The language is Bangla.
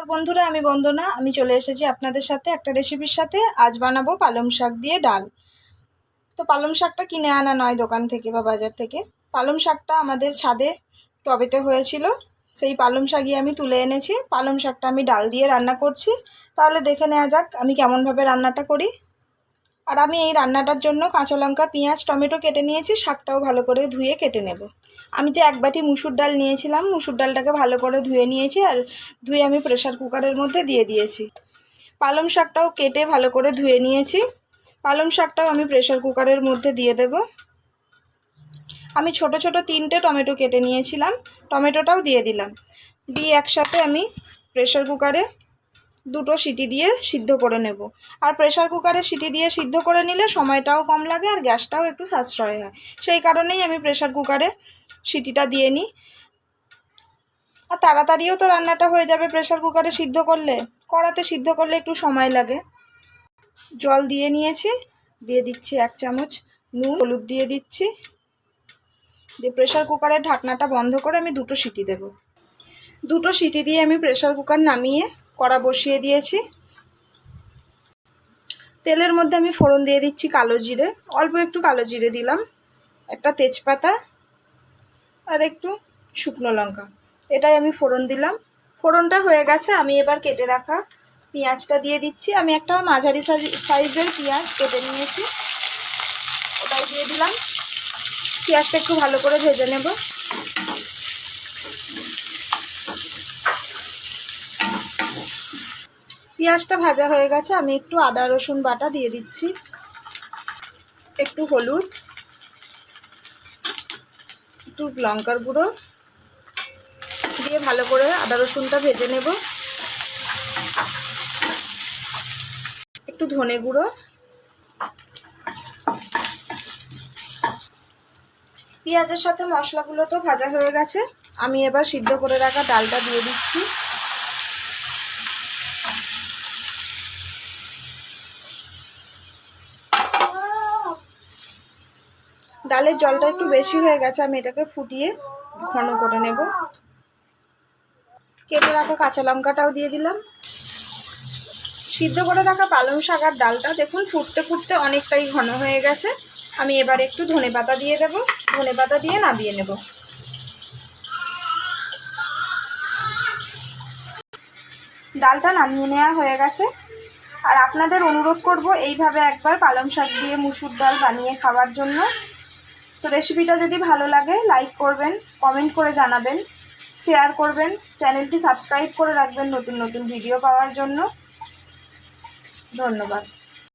নমস্কার বন্ধুরা, আমি বন্দনা। আমি চলে এসেছি আপনাদের সাথে একটা রেসিপির সাথে। আজ বানাবো পালং শাক দিয়ে ডাল। তো পালং শাকটা কিনে আনা নয় দোকান থেকে বা বাজার থেকে। পালং শাকটা আমাদের ছাদে টবেতে হয়েছিল। সেই পালং শাকই আমি তুলে এনেছি। পালং শাকটা আমি ডাল দিয়ে রান্না করছি। তাহলে দেখে নেওয়া যাক আমি কেমনভাবে রান্নাটা করি। আর আমি এই রান্নাটার জন্য কাঁচা লঙ্কা, পেঁয়াজ, টমেটো কেটে নিয়েছি, শাকটাও ভালো করে ধুয়ে কেটে নেব। আমি যে এক বাটি মুসুর ডাল নিয়েছিলাম, মুসুর ডালটাকে ভালো করে ধুয়ে নিয়েছি আর ধুয়ে আমি প্রেশার কুকারের মধ্যে দিয়ে দিয়েছি। পালং শাকটাও কেটে ভালো করে ধুয়ে নিয়েছি। পালং শাকটাও আমি প্রেশার কুকারের মধ্যে দিয়ে দেব। আমি ছোট ছোট তিনটে টমেটো কেটে নিয়েছিলাম, টমেটোটাও দিয়ে দিলাম। দিয়ে একসাথে আমি প্রেশার কুকারে দুটো সিটি দিয়ে সিদ্ধ করে নেব। আর প্রেশার কুকারে সিটি দিয়ে সিদ্ধ করে নিলে সময়টাও কম লাগে আর গ্যাসটাও একটু সাশ্রয় হয়। সেই কারণেই আমি প্রেশার কুকারে সিটিটা দিয়ে নিই। আর তাড়াতাড়িও তো রান্নাটা হয়ে যাবে প্রেশার কুকারে সিদ্ধ করলে। কড়াতে সিদ্ধ করলে একটু সময় লাগে। জল দিয়ে নিয়েছি, দিয়ে দিচ্ছি এক চামচ নুন, হলুদ দিয়ে দিচ্ছি। দিয়ে প্রেশার কুকারের ঢাকনাটা বন্ধ করে আমি দুটো সিটি দেব। দুটো সিটি দিয়ে আমি প্রেশার কুকার নামিয়ে কড়া বসিয়ে দিয়েছি। তেলের মধ্যে আমি ফোড়ন দিয়ে দিচ্ছি কালো জিরে। অল্প একটু কালো জিরে দিলাম। একটা তেজপাতা আর একটু শুকনো লঙ্কা। এটাই আমি ফোড়ন দিলাম। ফোড়নটা হয়ে গেছে, আমি এবার কেটে রাখা পেঁয়াজটা দিয়ে দিচ্ছি। আমি একটা মাঝারি সাইজের পেঁয়াজ কেটে নিয়েছি। ওটাই দিয়ে দিলাম। পেঁয়াজটা একটু ভালো করে ভেজে নেব। পেঁয়াজটা ভাজা হয়ে গেছে, আমি একটু আদা, রসুন বাটা দিয়ে দিচ্ছি। একটু হলুদ, একটু লঙ্কার গুঁড়ো দিয়ে ভালো করে আদা, রসুনটা ভেজে নেব। একটু ধনে গুঁড়ো। পেঁয়াজের সাথে মশলাগুলো তো ভাজা হয়ে গেছে, আমি এবার সিদ্ধ করে রাখা ডালটা দিয়ে দিচ্ছি। ডালের জলটা একটু বেশি হয়ে গেছে, আমি এটাকে ফুটিয়ে ঘন করে নেব। কেটে রাখা কাঁচা লঙ্কাটাও দিয়ে দিলাম। সিদ্ধ করে রাখা পালং শাক আর ডালটা দেখুন ফুটতে ফুটতে অনেকটাই ঘন হয়ে গেছে। আমি এবার একটু ধনে পাতা দিয়ে দেব, ধনে পাতা দিয়ে নাবিয়ে নেব। ডালটা নামিয়ে নেওয়া হয়ে গেছে। আর আপনাদের অনুরোধ করব এইভাবে একবার পালং শাক দিয়ে মুসুর ডাল বানিয়ে খাওয়ার জন্য। তো রেসিপিটা যদি ভালো লাগে লাইক করবেন কমেন্ট করে জানাবেন শেয়ার করবেন চ্যানেলটি সাবস্ক্রাইব করে রাখবেন নতুন নতুন ভিডিও পাওয়ার জন্য। ধন্যবাদ।